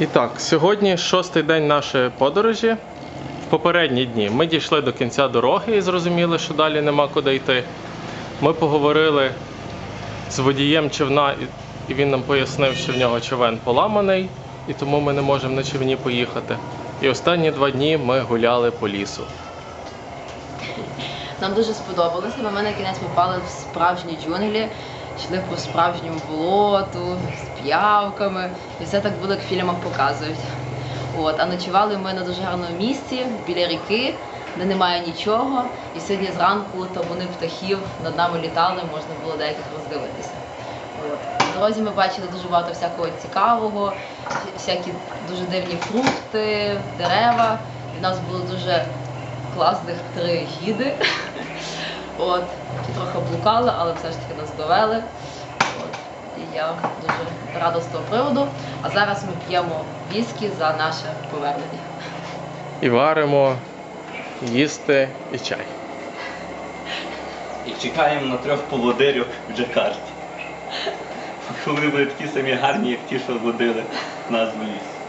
І так, сьогодні шостий день нашої подорожі. В попередні дні ми дійшли до кінця дороги і зрозуміли, що далі нема куди йти. Ми поговорили з водієм човна, і- він нам пояснив, що в нього човен поламаний, і тому ми не можемо на човні поїхати. І останні два дні ми гуляли по лісу. Нам дуже сподобалося, бо ми на кінець попали в справжні джунглі, йшли по справжньому болоту, з п'явками. І все так було, як в фільмах показують. От, а ночували ми на дуже гарному місці біля ріки, де немає нічого. І сьогодні зранку табуни птахів над нами літали, можна було деяких роздивитися. От. На дорозі ми бачили дуже багато всякого цікавого, всякі дуже дивні фрукти, дерева. І в нас було дуже класних три гіди. От, трохи блукали, але все ж таки нас довели. От. І я дуже рада з того приводу. А зараз ми п'ємо віскі за наше повернення. І варимо, їсти і чай. І чекаємо на трьох поводирів в Джакарті. Вони будуть такі самі гарні, як ті, що водили нас в ліс.